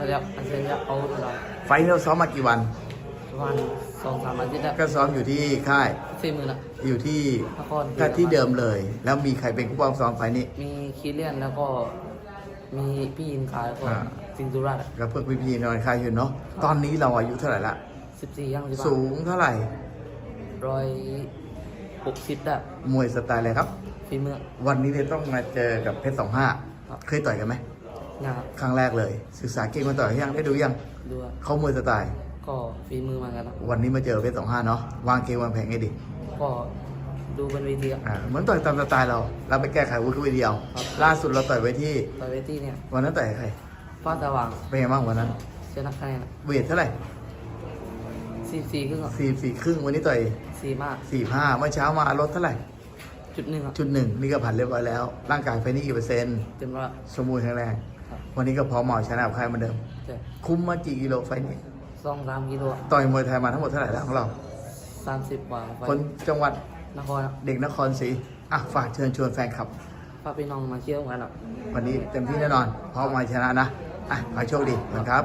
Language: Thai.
พยายามอันเซนจะเอาตลอดไฟล์นี้เราซ้อมมากี่วัน ประมาณสองสามอาทิตย์แล้วก็ซ้อมอยู่ที่ค่าย สี่หมื่นอะอยู่ที่นครก็ที่เดิมเลย แล้วมีใครเป็นผู้ปกครองซ้อมไฟล์นี้ มีคีเลียนแล้วก็มีพี่อินคาแล้วก็อ่า สิงห์สุราษฎร์ก็เพิ่งพี่พีนอนค่ายอยู่เนาะ ตอนนี้เราอายุเท่าไหร่ละ สิบสี่ย่างสิบสูงเท่าไหร่ ร้อยหกสิบได้มวยสไตล์อะไรครับ ฝีมือ วันนี้เลยต้องมาเจอกับเพชรสองห้า ครับ เคยต่อยกันไหม นะครับครั้งแรกเลย ศึกษาเก่งมาต่อยยังได้ดูยังดูว่าเขามวยสไตล์ ก็ฝีมือเหมือนกันนะวันนี้มาเจอเพชรสองห้าเนาะวางเกมวางแผนไงดีก็ดูบนเวทีอะอ่าเหมือนต่อยตามสไตล์เรา เราไปแก้ไขวุ้นวิดีโอครับ ล่าสุดเราต่อยไว้ที่ ต่อยเวทีเนี่ยวันนั้นต่อยกับใครฟ้าสว่างเป็นไงบ้างวันนั้น ชนะคะแนนเวทเท่าไหร่สี่สี่ครึ่งอะสี่สี่ครึ่งวันนี้ต่อยสี่มากสี่ห้าเมื่อเช้ามาลดเท่าไหร่จุดหนึ่งอะจุดหนึ่งนี่ก็ผ่านเรียบร้อยแล้ว ร่างกายไฟนี่กี่เปอร์เซ็นต์เต็มร้อยสมบูรณ์แข็งแรงครับ วันนี้ก็พร้อมเหมาชนะกับใครเหมือนเดิมใช่คุ้มมากี่กิโลไฟนี้สองสามกิโลต่อยมวยไทยมาทั้งหมดเท่าไหร่แล้วของเราสามสิบกว่าไฟคนจังหวัดนครอะเด็กนครศรีอะฝากเชิญชวนแฟนคลับพาพี่น้องมาเที่ยวกันอะวันนี้เต็มที่แน่นอนพร้อมมาชนะนะอะขอให้โชคดีนะครับ